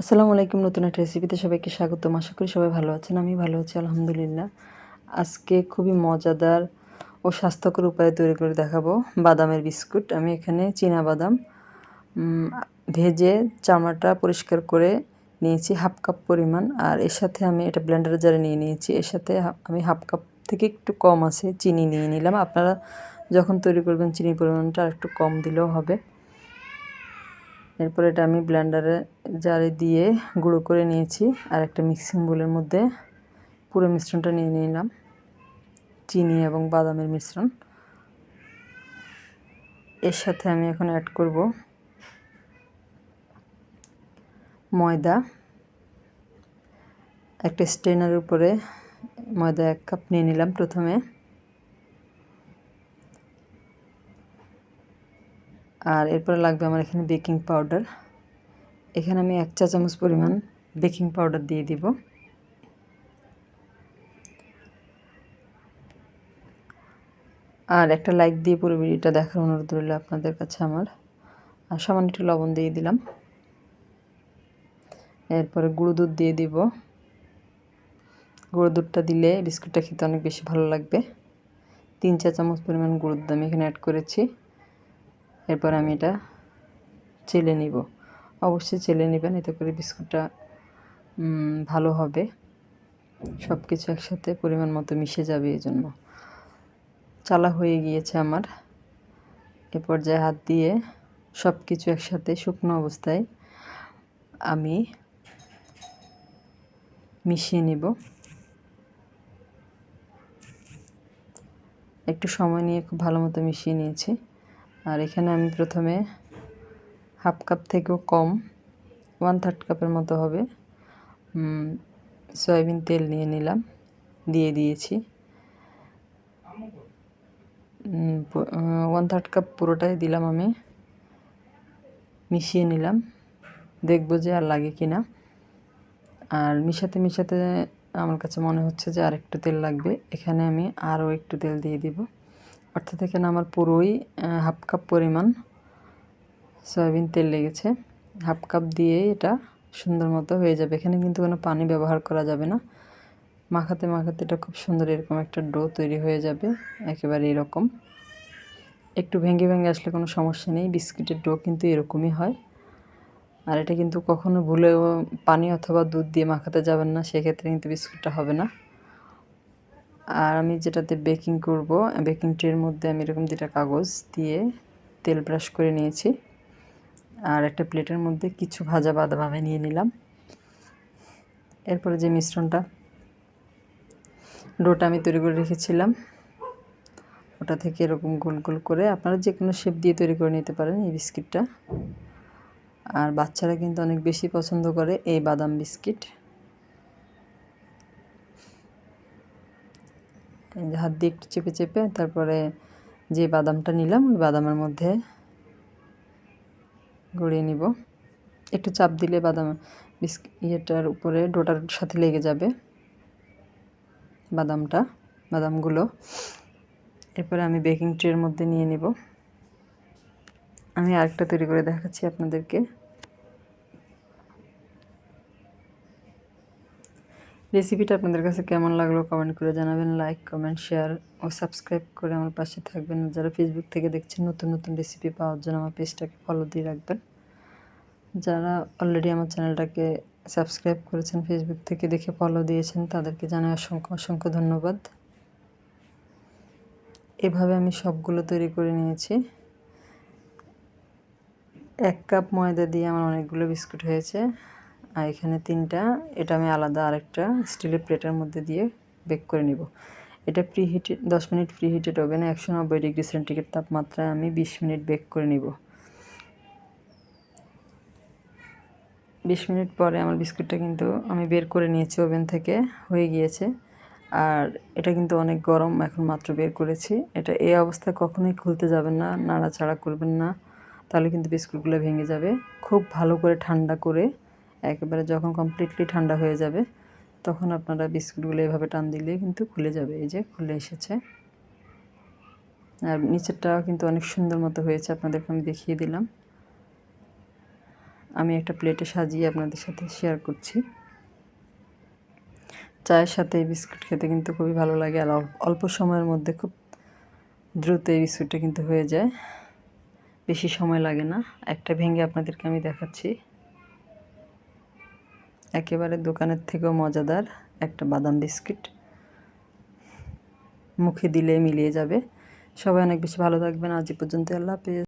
আসসালামু আলাইকুম, নতুন একটা রেসিপিতে সবাইকে স্বাগতম। আশা করি সবাই ভালো আছেন, আমি ভালো আছি, আলহামদুলিল্লাহ। আজকে খুবই মজাদার ও স্বাস্থ্যকর উপায়ে তৈরি করে দেখাবো বাদামের বিস্কুট। আমি এখানে চীনা বাদাম ভেজে চামড়াটা পরিষ্কার করে নিয়েছি হাফ কাপ পরিমাণ। আর এর সাথে আমি এটা ব্লেন্ডারে জারে নিয়ে নিয়েছি। এর সাথে আমি হাফ কাপ থেকে একটু কম আছে, চিনি নিয়ে নিলাম। আপনারা যখন তৈরি করবেন, চিনির পরিমাণটা আর একটু কম দিলেও হবে। এরপর এটা আমি ব্লেন্ডারে জারে দিয়ে গুঁড়ো করে নিয়েছি আর একটা মিক্সিং বোলের মধ্যে পুরো মিশ্রণটা নিয়ে নিলাম, চিনি এবং বাদামের মিশ্রণ। এর সাথে আমি এখন অ্যাড করব ময়দা। একটা স্টেনারের উপরে ময়দা এক কাপ নিয়ে নিলাম প্রথমে। আর এরপরে লাগবে আমার এখানে বেকিং পাউডার। এখানে আমি এক চা চামচ পরিমাণ বেকিং পাউডার দিয়ে দিব। আর একটা লাইক দিয়ে পুরো ভিডিওটা দেখার অনুরোধ রইল আপনাদের কাছে আমার। আর সামান্য একটু লবণ দিয়ে দিলাম। এরপরে গুঁড়ো দুধ দিয়ে দিব। গুঁড়ো দুধটা দিলে বিস্কুটটা খেতে অনেক বেশি ভালো লাগবে। তিন চা চামচ পরিমাণ গুঁড়ো দুধ আমি এখানে অ্যাড করেছি। এরপর আমি এটা চেলে নিব। অবশ্যই চেলে নেবেন, এতে করে বিস্কুটটা ভালো হবে। সব কিছু একসাথে পরিমাণ মতো মিশে যাবে এই জন্য চালা হয়ে গিয়েছে আমার। এ পর্যায়ে হাত দিয়ে সব কিছু একসাথে শুকনো অবস্থায় আমি মিশিয়ে নিব। একটু সময় নিয়ে খুব ভালো মতো মিশিয়ে নিয়েছি। আর এখানে আমি প্রথমে হাফ কাপ থেকেও কম ওয়ান থার্ড কাপের মতো হবে। সয়াবিন তেল নিয়ে নিলাম, দিয়ে দিয়েছি। ওয়ান থার্ড কাপ পুরোটাই দিলাম আমি, মিশিয়ে নিলাম। দেখব যে আর লাগে কি না। আর মিশাতে মিশাতে আমার কাছে মনে হচ্ছে যে আর একটু তেল লাগবে। এখানে আমি আরও একটু তেল দিয়ে দিব। অর্থাৎ এখানে আমার পুরোই হাফ কাপ পরিমাণ সয়াবিন তেল লেগেছে। হাফ কাপ দিয়ে এটা সুন্দর মতো হয়ে যাবে। এখানে কিন্তু কোনো পানি ব্যবহার করা যাবে না। মাখাতে মাখাতে এটা খুব সুন্দর এরকম একটা ডো তৈরি হয়ে যাবে একেবারে এরকম। একটু ভেঙে ভেঙে আসলে কোনো সমস্যা নেই, বিস্কিটের ডো কিন্তু এরকমই হয়। আর এটা কিন্তু কখনো ভুলেও পানি অথবা দুধ দিয়ে মাখাতে যাবেন না, সেক্ষেত্রে কিন্তু বিস্কুটটা হবে না। আর আমি যেটাতে বেকিং করব বেকিং ট্রের মধ্যে আমি এরকম দুটা কাগজ দিয়ে তেল ব্রাশ করে নিয়েছি। আর একটা প্লেটের মধ্যে কিছু ভাজা আমি নিয়ে নিলাম। এরপরে যে মিশ্রণটা ডোটা আমি তৈরি করে রেখেছিলাম, ওটা থেকে এরকম গোল গোল করে আপনারা যে কোনো শেপ দিয়ে তৈরি করে নিতে পারেন এই বিস্কিটটা আর বাচ্চারা কিন্তু অনেক বেশি পছন্দ করে এই বাদাম বিস্কিট এই যে হাত দিয়ে একটু চেপে চেপে তারপরে যে বাদামটা নিলাম, ওই বাদামের মধ্যে গড়িয়ে নিব। একটু চাপ দিলে বাদাম ইয়েটার উপরে, ডোটার সাথে লেগে যাবে বাদামটা, বাদামগুলো। এরপরে আমি বেকিং ট্রের মধ্যে নিয়ে নিব। আমি আরেকটা তৈরি করে দেখাচ্ছি আপনাদেরকে। রেসিপিটা আপনাদের কাছে কেমন লাগল কমেন্ট করে জানাবেন লাইক কমেন্ট শেয়ার ও সাবস্ক্রাইব করে আমার পাশে থাকবেন। যারা ফেসবুক থেকে দেখছেন, নতুন নতুন রেসিপি পাওয়ার জন্য আমার পেজটাকে ফলো দিয়ে রাখবেন। যারা অলরেডি আমার চ্যানেলটাকে সাবস্ক্রাইব করেছেন ফেসবুক থেকে দেখে ফলো দিয়েছেন, তাদেরকে জানাই অসংখ্য অসংখ্য ধন্যবাদ। এভাবে আমি সবগুলো তৈরি করে নিয়েছি। এক কাপ ময়দা দিয়ে আমার অনেকগুলো বিস্কুট হয়েছে। আর এখানে তিনটা, এটা আমি আলাদা আরেকটা স্টিলের প্লেটের মধ্যে দিয়ে বেক করে নিব। এটা প্রি হিটেড দশ মিনিট প্রি হিটেড ওভেনে একশো নব্বই ডিগ্রি সেন্টিগ্রেড তাপমাত্রায় আমি বিশ মিনিট বেক করে নিব। বিশ মিনিট পরে আমার বিস্কুটটা কিন্তু আমি বের করে নিয়েছি ওভেন থেকে, হয়ে গিয়েছে। আর এটা কিন্তু অনেক গরম, এখন মাত্র বের করেছি। এটা এই অবস্থায় কখনোই খুলতে যাবেন না, নাড়াচাড়া করবেন না, তাহলে কিন্তু বিস্কুটগুলো ভেঙে যাবে। খুব ভালো করে ঠান্ডা করে একেবারে যখন কমপ্লিটলি ঠান্ডা হয়ে যাবে, তখন আপনারা বিস্কুটগুলো এভাবে টান দিলে কিন্তু খুলে যাবে। এই যে খুলে এসেছে। আর নিচেরটাও কিন্তু অনেক সুন্দর মতো হয়েছে, আপনাদেরকে আমি দেখিয়ে দিলাম। আমি একটা প্লেটে সাজিয়ে আপনাদের সাথে শেয়ার করছি। চায়ের সাথে এই বিস্কুট খেতে কিন্তু খুবই ভালো লাগে আর অল্প সময়ের মধ্যে খুব দ্রুত এই বিস্কুটটা কিন্তু হয়ে যায়। বেশি সময় লাগে না। একটা ভেঙে আপনাদেরকে আমি দেখাচ্ছি। একেবারে দোকানের থেকেও মজাদার একটা বাদাম বিস্কিট। মুখে দিলে মিলিয়ে যাবে। সবাই অনেক বেশি ভালো থাকবেন। আজ পর্যন্ত আল্লাহ হাফেজ।